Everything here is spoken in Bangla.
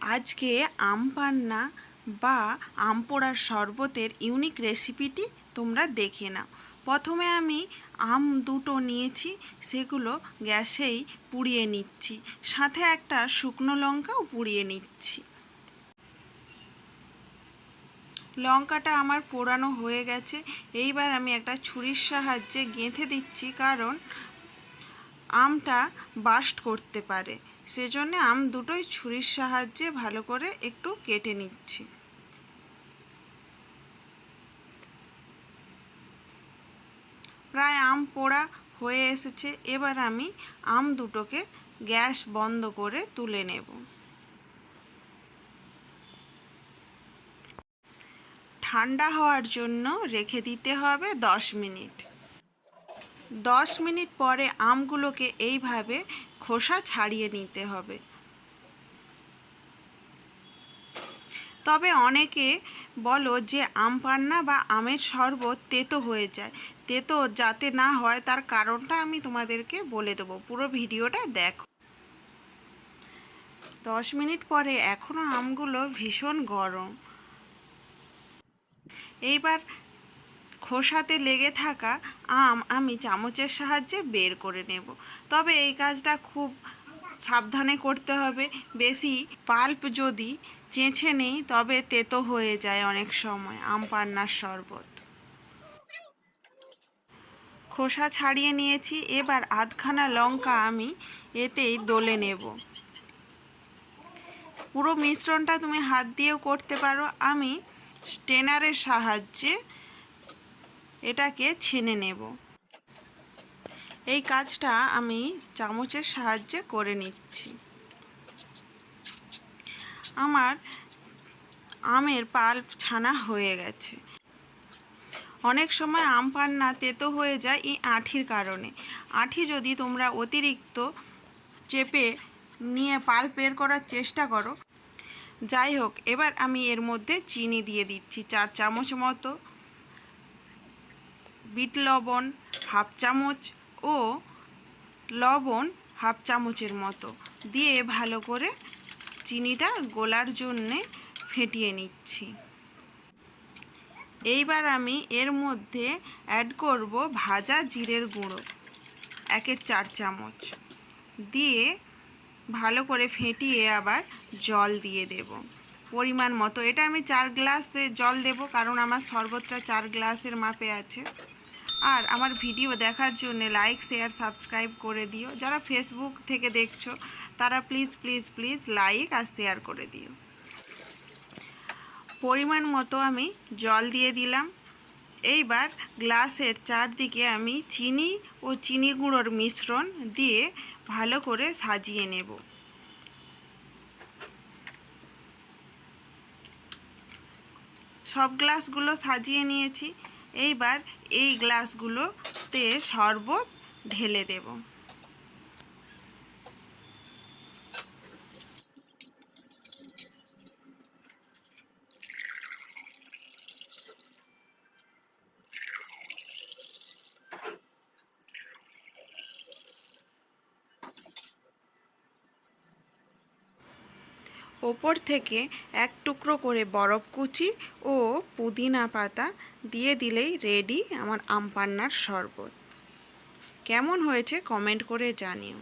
আজকে আম পান্না বা আম পোড়ার শরবতের ইউনিক রেসিপিটি তোমরা দেখে নাও। প্রথমে আমি আম দুটো নিয়েছি, সেগুলো গ্যাসেই পুড়িয়ে নিচ্ছি। সাথে একটা শুকনো লঙ্কাও পুড়িয়ে নিচ্ছি। লঙ্কাটা আমার পোড়ানো হয়ে গেছে। এইবার আমি একটা ছুরির সাহায্যে গেঁথে দিচ্ছি, কারণ আমটা বাস্ট করতে পারে। সেজন্য আম দুটোই ছুরির সাহায্যে ভালো করে একটু কেটে নিচ্ছি। প্রায় আম পোড়া হয়ে এসেছে, এবার আমি আম দুটোকে গ্যাস বন্ধ করে তুলে নেব। ঠান্ডা হওয়ার জন্য রেখে দিতে হবে দশ মিনিট। দশ মিনিট পরে আমগুলোকে এইভাবে খোসা ছাড়িয়ে নিতে হবে। তবে অনেকে বলো যে, আম পান্না বা আমের শরবত তেতো হয়ে যায়। তেতো যাতে না হয় তার কারণটা আমি তোমাদেরকে বলে দেবো। পুরো ভিডিওটা দেখো। দশ মিনিট পরে এখনও আমগুলো ভীষণ গরম। এইবার খোসাতে লেগে থাকা আম আমি চামচের সাহায্যে বের করে নেব। তবে এই কাজটা খুব সাবধানে করতে হবে। বেশি পাল্প যদি চেঁচে নেই, তবে তেতো হয়ে যায় অনেক সময় আম পান্নার শরবত। খোসা ছাড়িয়ে নিয়েছি, এবার আধখানা লঙ্কা আমি এতেই দলে নেব। পুরো মিশ্রণটা তুমি হাত দিয়েও করতে পারো। আমি স্টেনারের সাহায্যে এটাকে ছেনে নেব। এই কাজটা আমি চামচের সাহায্যে করে নিচ্ছি। আমার আমের পাল্প ছানা হয়ে গেছে। অনেক সময় আম পান্না তেতো হয়ে যায় এই আঁঠির কারণে। আঁঠি যদি তোমরা অতিরিক্ত চেপে নিয়ে পাল্প বের করার চেষ্টা করো, যাই হোক, এবার আমি এর মধ্যে চিনি দিয়ে দিচ্ছি, চার চামচ মতো। বিট লবণ হাফ চামচ ও লবণ হাফ চামচের মতো দিয়ে ভালো করে চিনিটা গোলার জন্যে ফেটিয়ে নিচ্ছি। এইবার আমি এর মধ্যে অ্যাড করব ভাজা জিরের গুঁড়ো, একের চার চামচ। দিয়ে ভালো করে ফেটিয়ে আবার জল দিয়ে দেব। পরিমাণ মতো, এটা আমি চার গ্লাসে জল দেব কারণ আমার শরবতটা চার গ্লাসের মাপে আছে। আর আমার ভিডিও দেখার জন্য লাইক শেয়ার সাবস্ক্রাইব করে দিও। যারা ফেসবুক থেকে দেখছ, তারা প্লিজ প্লিজ প্লিজ লাইক আর শেয়ার করে দিও। পরিমাণ মতো আমি জল দিয়ে দিলাম। এইবার গ্লাসের চারদিকে আমি চিনি ও চিনি গুঁড়োর মিশ্রণ দিয়ে ভালো করে সাজিয়ে নেব। সব গ্লাসগুলো সাজিয়ে নিয়েছি। এইবার এই গ্লাসগুলোতে শরবত ঢেলে দেব। ওপর থেকে এক টুকরো করে বরফ কুচি ও পুদিনা পাতা দিয়ে দিলেই রেডি আমার আমপান্নার শরবত। কেমন হয়েছে কমেন্ট করে জানিও।